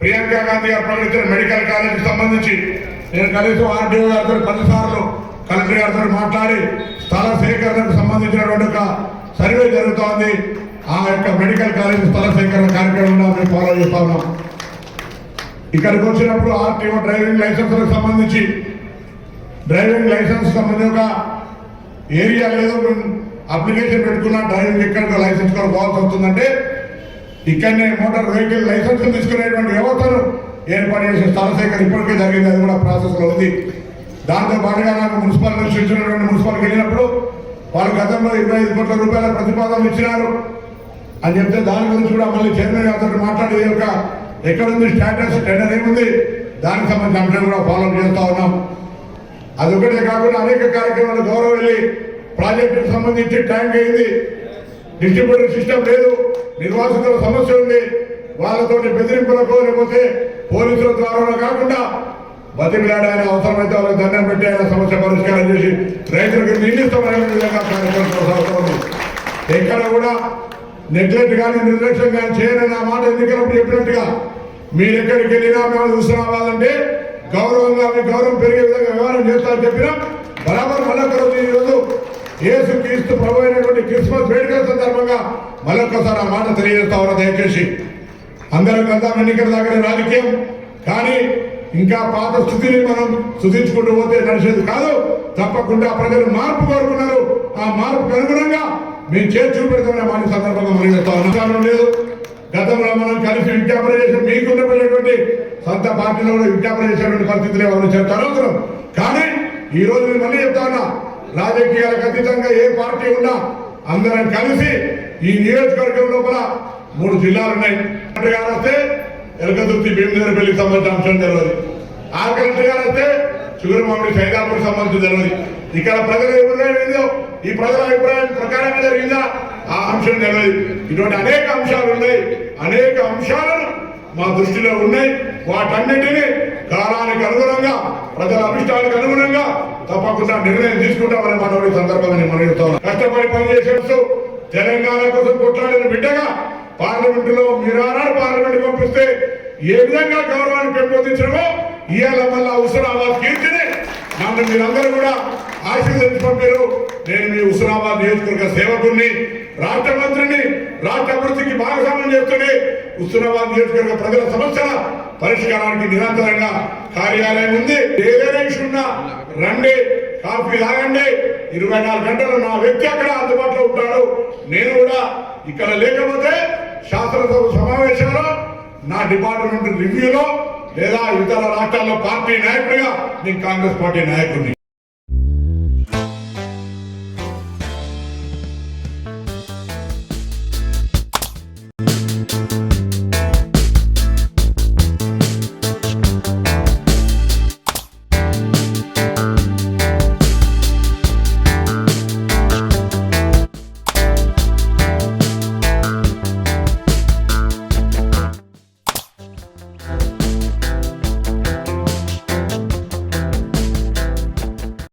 ప్రియాంక గాంధీ గారు ప్రకటించిన మెడికల్ కాలేజీకి సంబంధించి నేను కనీసం ఆర్డీఓ గారితో పదిసార్లు కలెక్టర్ గారితో మాట్లాడి స్థల సేకరణకు సంబంధించినటువంటి ఒక సర్వే జరుగుతోంది. ఆ యొక్క మెడికల్ కాలేజ్ స్థల సేకరణ కార్యక్రమంలో మేము ఫాలో చేస్తా ఉన్నాం. ఇక్కడికి వచ్చినప్పుడు ఆర్టీఓ డ్రైవింగ్ లైసెన్స్లకు సంబంధించి డ్రైవింగ్ లైసెన్స్ సంబంధించి ఒక ఏరియా లేదో. అప్లికేషన్ పెట్టుకున్న డ్రైవింగ్ ఎక్కడ లైసెన్స్ కూడా పోవాల్సి వస్తుందంటే ఇక్కడనే మోటార్ వెహికల్ లైసెన్స్ తీసుకునేటువంటి వ్యవస్థను ఏర్పాటు చేసిన స్థల సేకరణ ఇప్పటికే జరిగింది. అది కూడా ప్రాసెస్లో ఉంది. దాంతో పాటుగా నాకు మున్సిపల్ నుంచి ఇచ్చినటువంటి మున్సిపల్కి వెళ్ళినప్పుడు వాళ్ళు గతంలో ఇరవై ఐదు కోట్ల రూపాయల ప్రతిపాదనలు ఇచ్చినారు. అని చెప్తే దాని గురించి కూడా మళ్ళీ చైర్మన్ గారితో మాట్లాడే యొక్క ఎక్కడుంది స్టాటస్ టెండర్ ఏముంది? దానికి సంబంధించిన అంశాలు కూడా ఫాలో చేస్తా ఉన్నాం. అదొకటే కాకుండా అనేక కార్యక్రమాలు గౌరవం వెళ్ళి ప్రాజెక్టుకు సంబంధించి ట్యాంక్ అయింది. డిస్ట్రిబ్యూటర్ సిస్టమ్ లేదు నిర్వాసితుల సమస్య ఉంది. వాళ్ళతోటి బెదిరింపులకు లేకపోతే పోలీసుల ద్వారా కాకుండా బతిమిలాడాయన అవసరమైతే వాళ్ళకి దండం పెట్టి ఆయన సమస్య పరిష్కారం చేసి రైతులకు నిందిస్తామనే విధంగా కార్యక్రమం కొనసాగుతోంది. ఎక్కడ కూడా నెగ్లెక్ట్ కానీ నిర్లక్ష్యం కానీ చేయని నా మాట ఎన్నికలప్పుడు చెప్పినట్టుగా మీరు ఎక్కడికి వెళ్ళినా మేము చూసుకురావాలంటే గౌరవంగా మీ గౌరవం పెరిగే విధంగా వ్యవహారం చేస్తారని చెప్పినా బరాబర్ మళ్ళొక రోజు ఈ రోజు. క్రీస్తు ప్రభు అయినటువంటి సందర్భంగా మరొకసారి ఆ మాట తెలియజేస్తా దయచేసి. అందరం వెళ్దాం ఎన్నికల దగ్గర రాజకీయం. కానీ ఇంకా పాత స్థితిని మనం సుధించుకుంటూ పోతే నడిచేది కాదు. తప్పకుండా ప్రజలు మార్పు కోరుకున్నారు. ఆ మార్పుకు అనుగుణంగా మేము చేసి చూపెడతామనే మాట సందర్భంగా మనం చేస్తా లేదు. గతంలో మనం కలిసి విజ్ఞాపన చేసిన మీకు ఉన్నటువంటి సొంత పార్టీలో కూడా విజ్ఞాపన చేసేటువంటి పరిస్థితులు ఎవరు చెప్తారు అవసరం కానీ ఈ రోజు నేను మళ్ళీ చెప్తా ఉన్నా రాజకీయాలకు అతీతంగా ఏ పార్టీ ఉన్నా అందరం కలిసి ఈ నియోజకవర్గం లోపల మూడు జిల్లాలు ఉన్నాయి. కలెక్టర్ గారు వస్తే ఎలకదుర్తి భీమదేవర పెళ్ళికి సంబంధించిన అంశం తెలియదు ఆ కలెక్టర్ గారు వస్తే సుగరమామిడి సైదాపూర్ సంబంధించి తెలియదు ఇక్కడ ప్రజల అభిప్రాయం ఏందో ఈ ప్రజల అభిప్రాయం ప్రకారంగా జరిగిందా ఆ అంశం తెలియదు ఇటువంటి అనేక అంశాలు ఉన్నాయి. అనేక అంశాలను మా దృష్టిలో ఉన్నాయి. వాటన్నిటినీ కాలానికి అనుగుణంగా ప్రజల అభిష్టానికి అనుగుణంగా తప్పకుండా నిర్ణయం తీసుకుంటామని మనం ఈ సందర్భంగా నేను మనవిస్తాను కష్టపడి పనిచేసేస్తూ తెలంగాణ కోసం కొట్లాడిన బిడ్డగా పార్లమెంట్లో మీరు పార్లమెంట్ పంపిస్తే ఏ విధంగా గౌరవాన్ని పెంపొందించడమో ఇవాళ మళ్ళా హుస్నాబాద్ కీర్తిని నన్ను మీరందరూ కూడా ఆశీర్వదించి పంపారు. నేను మీ హుస్నాబాద్ నియోజకవర్గ సేవకుని రాష్ట్ర మంత్రిని రాష్ట్ర అభివృద్ధికి భాగస్వామ్యం చేస్తుంది హుస్నాబాద్ నియోజకవర్గ ప్రజల సమస్యల పరిష్కారానికి నిరంతరంగా కార్యాలయం ఉంది. ఏదైనా ఉన్నా రండి కాఫీ తాగండి. ఇరవై నాలుగు గంటలు నా వ్యక్తి అక్కడ అందుబాటులో ఉంటాడు. నేను కూడా ఇక్కడ లేకపోతే శాసనసభ సమావేశంలో నా డిపార్ట్మెంట్ రివ్యూలో లేదా ఇతర రాష్ట్రాల్లో పార్టీ నాయకుడిగా నేను కాంగ్రెస్ పార్టీ నాయకుడిని.